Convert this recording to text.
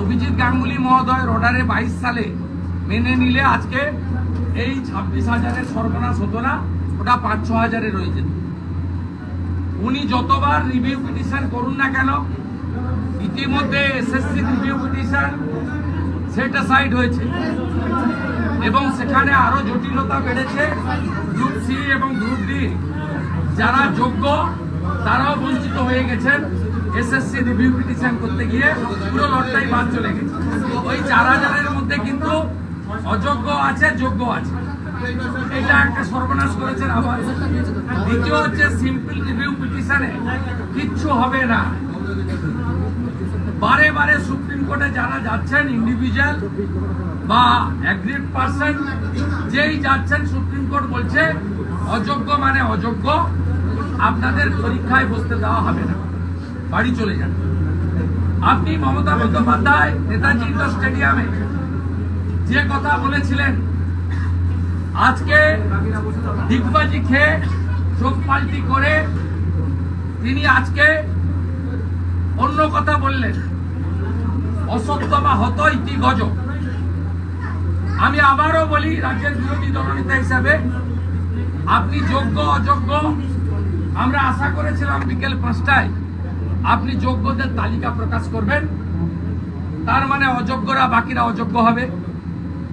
অভিজিৎ গাঙ্গুলি মহোদয় অর্ডারে বাইশ সালে মেনে নিলে আজকে এই ছাব্বিশ হাজারের সর্বনাশ হতো না, ওটা পাঁচ ছ হাজারে রয়ে যেত উনি যতবার রিভিউ পিটিশন করুন না কেন, ইতিমধ্যে এসএসসি রিভিউ পিটিশন সেটা সাইড হয়েছে। এবং সেখানে আরও জটিলতা বেড়েছে গ্রুপ সি এবং গ্রুপ ডি যারা যোগ্য, তারাও বঞ্চিত হয়ে গেছেন। এসএসসি রিভিউ পিটিশন করতে গিয়ে পুরো লটটাই বাদ চলে গেছে। ওই চার হাজারের মধ্যে কিন্তু অযোগ্য আছে, যোগ্য আছে। এটা একটা সর্বনাশ করেছেন আবার দ্বিতীয় হচ্ছে সিম্পল রিভিউ পিটিশনে কিচ্ছু হবে না। বারে বারে সুপ্রিম কোর্টে যারা যাচ্ছেন ইন্ডিভিজুয়াল বা অ্যাগ্রিড পার্সন যেই যাচ্ছেন সুপ্রিম কোর্ট বলছে, অযোগ্য মানে অযোগ্য, আপনাদের পরীক্ষায় বসতে দেওয়া হবে না। বাড়ি চলে যান। আপনি মমতা বন্দ্যোপাধ্যায়, নেতাজি ইন্ডোর স্টেডিয়ামে যে কথা বলেছিলেন, আজকে ডিগবাজি খেয়ে চোখ পাল্টি করে তিনি আজকে অন্য কথা বললেন। অসত্য বা হত ইতি গজ আমি আবারও বলি, রাজ্যের বিরোধী দলনেতা হিসাবে আপনি যোগ্য, অযোগ্য, আমরা আশা করেছিলাম বিকেল পাঁচটায় আপনি যোগ্যদের তালিকা প্রকাশ করবেন। তার মানে অযোগ্যরা বাকিরা অযোগ্য হবে।